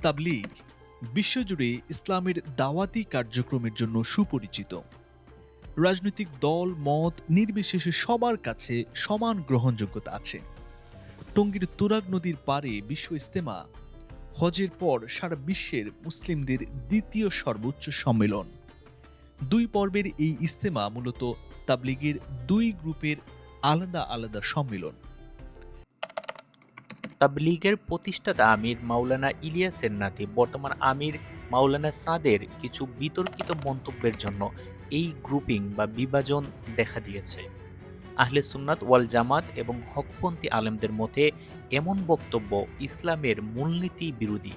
তাবলিগ বিশ্বজুড়ে ইসলামের দাওয়াতি কার্যক্রমের জন্য সুপরিচিত। রাজনৈতিক দল, মত নির্বিশেষে সবার কাছে সমান গ্রহণযোগ্যতা আছে। টঙ্গীর তুরাগ নদীর পারে বিশ্ব ইস্তেমা হজের পর সারা বিশ্বের মুসলিমদের দ্বিতীয় সর্বোচ্চ সম্মেলন। দুই পর্বের এই ইস্তেমা মূলত তাবলিগের দুই গ্রুপের আলাদা আলাদা সম্মেলন। তাবলীগের প্রতিষ্ঠাতা আমির মাওলানা ইলিয়াসের নাতি, বর্তমান আমির মাওলানা সাদের কিছু বিতর্কিত মন্তব্যের জন্য এই গ্রুপিং বা বিভাজন দেখা দিয়েছে। আহলে সুন্নাত ওয়াল জামাত এবং হকপন্থী আলেমদের মতে এমন বক্তব্য ইসলামের মূলনীতি বিরোধী।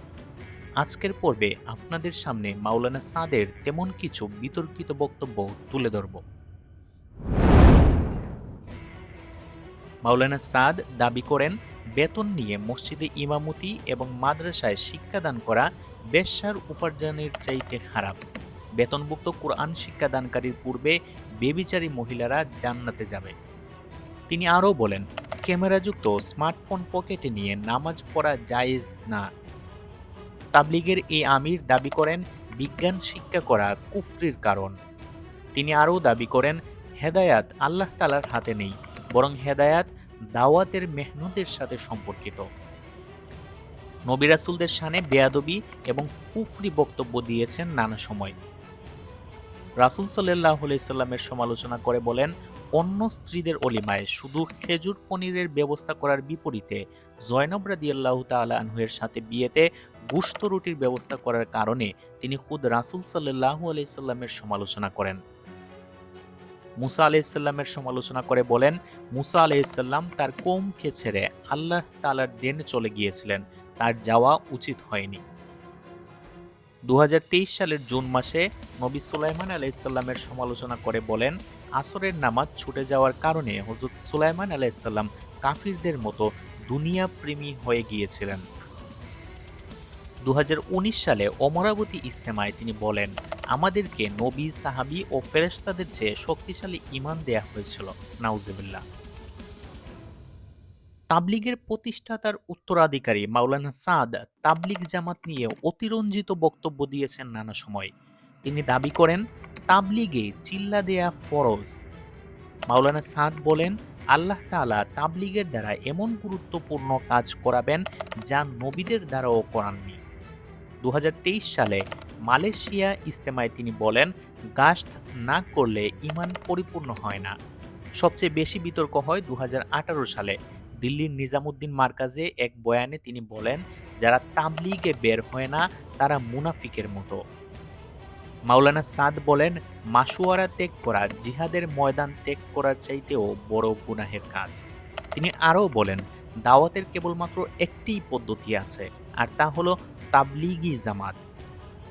আজকের পর্বে আপনাদের সামনে মাওলানা সাদের তেমন কিছু বিতর্কিত বক্তব্য তুলে ধরব। মাওলানা সাদ দাবি করেন বেতন নিয়ে মসজিদে ইমামতি এবং মাদ্রাসায় শিক্ষাদান করা বেশ্যার উপার্জনের চাইতে খারাপ। বেতনভুক্ত কোরআন শিক্ষাদানকারীর পূর্বে বেবিচারী মহিলারা জান্নাতে যাবে। তিনি আরও বলেন, ক্যামেরাযুক্ত স্মার্টফোন পকেটে নিয়ে নামাজ পড়া জায়েজ না। তাবলিগের এই আমির দাবি করেন, বিজ্ঞান শিক্ষা করা কুফরির কারণ। তিনি আরও দাবি করেন, হেদায়াত আল্লাহ তালার হাতে নেই। বরং হেদায়াত দাওয়াতের মেহনতের সাথে সম্পর্কিত। নবিরাসুলদের সানে বেয়াদবি এবং কুফরি বক্তব্য দিয়েছেন নানা সময়। রাসুল সাল্লাহ সাল্লামের সমালোচনা করে বলেন, অন্য স্ত্রীদের অলিমায় শুধু খেজুর পনিরের ব্যবস্থা করার বিপরীতে জয়নব রাদিয়াল্লাহ তালা আনহুয়ের সাথে বিয়েতে গুস্ত রুটির ব্যবস্থা করার কারণে তিনি খুদ রাসুল সাল্লাহ আলাইসাল্লামের সমালোচনা করেন। মুসা আলাইসাল্লামের সমালোচনা করে বলেন, মুসা আলাইসাল্লাম তার কৌমকে ছেড়ে আল্লাহ তালার দেনে চলে গিয়েছিলেন। তার যাওয়া উচিত হয়নি। দুহাজার তেইশ সালের জুন মাসে নবী সুলাইমান আলাইসাল্লামের সমালোচনা করে বলেন, আসরের নামাজ ছুটে যাওয়ার কারণে হজরত সুলাইমান আলাইসাল্লাম কাফিরদের মতো দুনিয়া প্রেমী হয়ে গিয়েছিলেন। দু হাজার উনিশ সালে অমরাবতী ইস্তেমায় তিনি বলেন আমাদেরকে নবী, সাহাবি ও ফেরেশতাদের চেয়ে শক্তিশালী ইমান দেয়া হয়েছিল। নাউজিবিল্লাহ। তাবলিগের প্রতিষ্ঠাতার উত্তরাধিকারী মাওলানা সাদ তাবলিগ জামাত নিয়ে অতিরঞ্জিত বক্তব্য দিয়েছেন নানা সময়। তিনি দাবি করেন, তাবলিগে চিল্লা দেয়া ফরজ। মাওলানা সাদ বলেন, আল্লাহ তাআলা তাবলিগের দ্বারা এমন গুরুত্বপূর্ণ কাজ করাবেন যা নবীদের দ্বারাও করাননি। দু হাজার তেইশ সালে মালয়েশিয়া ইস্তেমায় তিনি বলেন গাস্ট না করলে ইমান পরিপূর্ণ হয় না। সবচেয়ে বেশি বিতর্ক হয় দু হাজার আঠারো সালে। দিল্লির নিজামুদ্দিন মার্কাজে এক বয়ানে তিনি বলেন, যারা তাবলিগে বের হয় না, তারা মুনাফিকের মতো। মাওলানা সাদ বলেন মাসুয়ারা ত্যাগ করা, জিহাদের ময়দান ত্যাগ করার চাইতেও বড় গুনাহের কাজ। তিনি আরও বলেন, দাওয়াতের কেবলমাত্র একটিই পদ্ধতি আছে, আর তা হলো তাবলিগি জামাত।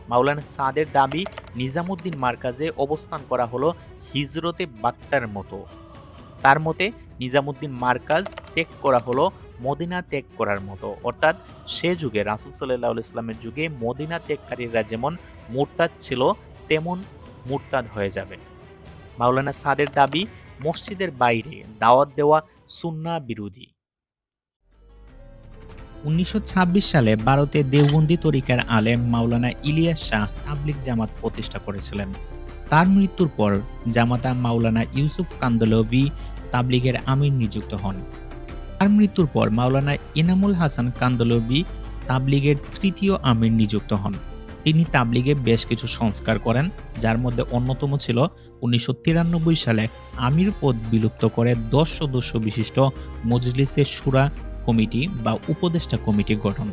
মাওলানা সাদের দাবি নিজামুদ্দিন মার্কাজে অবস্থান করা হলো হিজরতে বাত্তার মতো। তার মতে, নিজামুদ্দিন মার্কাজ ত্যাগ করা হলো মদিনা ত্যাগ করার মতো। অর্থাৎ সে যুগে, রাসুল সাল্লাহ ইসলামের যুগে মদিনা ত্যাগকারীরা যেমন মুরতাদ ছিল, তেমন মুরতাদ হয়ে যাবে। মাওলানা সাদের দাবি, মসজিদের বাইরে দাওয়াত দেওয়া সুন্না বিরোধী। উনিশশো ছাব্বিশ সালে ভারতে দেওবন্দি তরিকার আলেম মাওলানা ইলিয়াস শাহ তাবলিক জামাত প্রতিষ্ঠা করেছিলেন। তার মৃত্যুর পর জামাতা মাওলানা ইউসুফ কান্দলবি তাবলিগের আমির নিযুক্ত হন। তার মৃত্যুর পর মাওলানা এনামুল হাসান কান্দলবি তাবলিগের তৃতীয় আমির নিযুক্ত হন। তিনি তাবলিগে বেশ কিছু সংস্কার করেন, যার মধ্যে অন্যতম ছিল উনিশশো তিরানব্বই সালে আমির পদ বিলুপ্ত করে দশ সদস্য বিশিষ্ট মজলিসের সুরা কমিটি বা উপদেষ্টা কমিটি গঠন।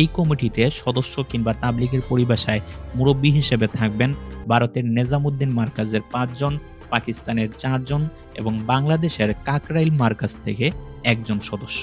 এই কমিটিতে সদস্য কিংবা তাবলিগের পরিভাষায় মুরব্বী হিসেবে থাকবেন ভারতের নেজামুদ্দিন মার্কাজের পাঁচজন, পাকিস্তানের চারজন এবং বাংলাদেশের কাকরাইল মার্কাজ থেকে একজন সদস্য।